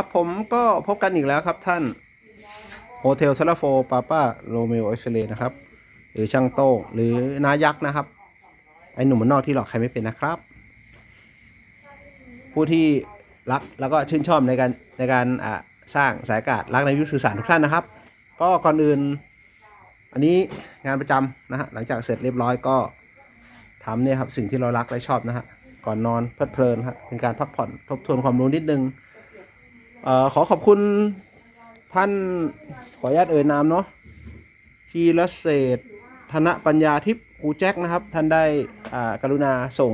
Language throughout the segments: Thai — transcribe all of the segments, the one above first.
ครับผมก็พบกันอีกแล้วครับท่านโฮเทลซาลาโฟปาป้าโรเมโอเอ็กซ์เลนะครับ หรือช่างโต้งหรือนายักษ์นะครับ ไอหนุ่มมันนอกที่หลอกใครไม่เป็นนะครับ ผู้ที่รักแล้วก็ชื่นชอบในการในการอ่าสร้างสายอากาศรักในวิทยุสื่อสารทุกท่านนะครับ ก็ก่อนอื่น อันนี้งานประจำนะฮะหลังจากเสร็จเรียบร้อยก็ทำเนี่ยครับสิ่งที่เรารักและชอบนะฮะก่อนนอนเพลิดเพลินครับเป็นการพักผ่อนทบทวนความรู้นิดนึง อขอขอบคุณท่านขออนุญาตเอ่ยนามเนาะทีละเศษธนปัญญาทิพย์ครูแจ็คนะครับ ท่านได้กรุณาส่ง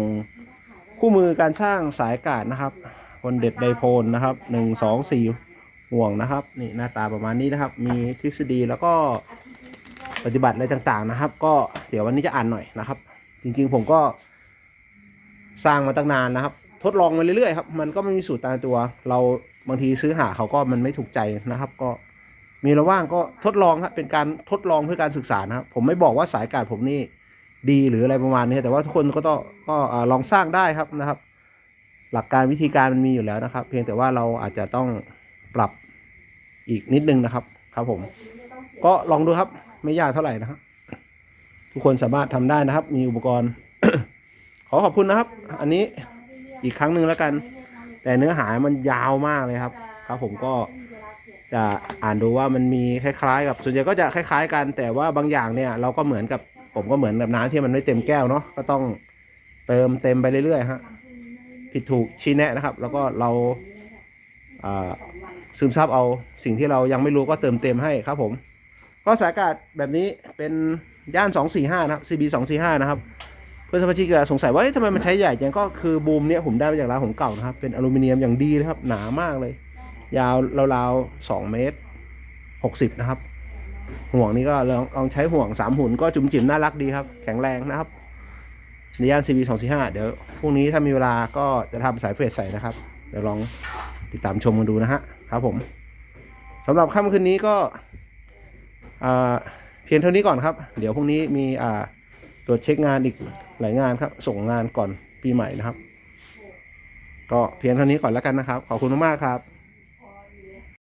คู่มือการสร้างสายกาศนะครับคนเด็ดไดโพลนะครับหนึ่งสองสี่ห่วงนะครับ นี่หน้าตาประมาณนี้นะครับ มีทฤษฎีแล้วก็ปฏิบัติอะไรต่างๆนะครับ ก็เดี๋ยววันนี้จะอ่านหน่อยนะครับ จริงๆผมก็สร้างมาตั้งนานนะครับ ทดลองมาเรื่อยๆครับ มันก็ไม่มีสูตรตายตัว เรา บางทีซื้อหาเขาก็มันไม่ถูกใจนะครับ ก็มีระว่างก็ทดลองครับเป็นการทดลองเพื่อการศึกษานะครับ ผมไม่บอกว่าสายการผมนี่ดีหรืออะไรประมาณนี้ แต่ว่าทุกคนก็ต้องก็ลองสร้างได้ครับนะครับ หลักการวิธีการมันมีอยู่แล้วนะครับ เพียงแต่ว่าเราอาจจะต้องปรับอีกนิดนึงนะครับ ครับผม ก็ลองดูครับ ไม่ยากเท่าไหร่นะครับทุกคนสามารถทำได้นะครับ มีอุปกรณ์ ขอขอบคุณนะครับ อันนี้อีกครั้งหนึ่งแล้วกัน แต่เนื้อหามันยาวมากเลยครับ ครับผมก็จะอ่านดูว่ามันมีคล้ายๆ กับส่วนใหญ่ก็จะคล้าย ๆ กัน แต่ว่าบางอย่างเนี่ยเราก็เหมือนกับผมก็เหมือนกับน้ำที่มันไม่เต็มแก้วเนาะก็ต้องเติมเต็มไปเรื่อยๆฮะผิดถูกชี้แนะนะครับ แล้วก็เราอ่าซึมซับเอาสิ่งที่เรายังไม่รู้ก็เติมเต็มให้ครับผม ก็สายอากาศแบบนี้เป็นย่าน 245 นะครับ CB 245 นะครับเพื่อนสมาชิกสงสัยว่าทำไมมันใช้ใหญ่จังก็คือบูมเนี้ยผมได้มาจากร้านของเก่านะครับ เป็นอลูมิเนียมอย่างดีนะครับ หนามากเลย ยาวราวๆ2เมตร60นะครับ ห่วงนี้ก็ลองลองใช้ห่วง3หุ่นก็จุ๋มจิ๋มน่ารักดีครับ แข็งแรงนะครับในย่าน CB 245เดี๋ยวพรุ่งนี้ถ้ามีเวลาก็จะทำสายเฟสใส่นะครับ เดี๋ยวลองติดตามชมกันดูนะฮะครับผมสำหรับค่ำคืนนี้ก็เพียงเท่านี้ก่อนครับ เดี๋ยวพรุ่งนี้มีตรวจเช็คงานอีก ลายงานครับ ส่งงานก่อนปีใหม่นะครับ ก็เพียงเท่านี้ก่อนแล้วกันนะครับ ขอบคุณมากๆครับ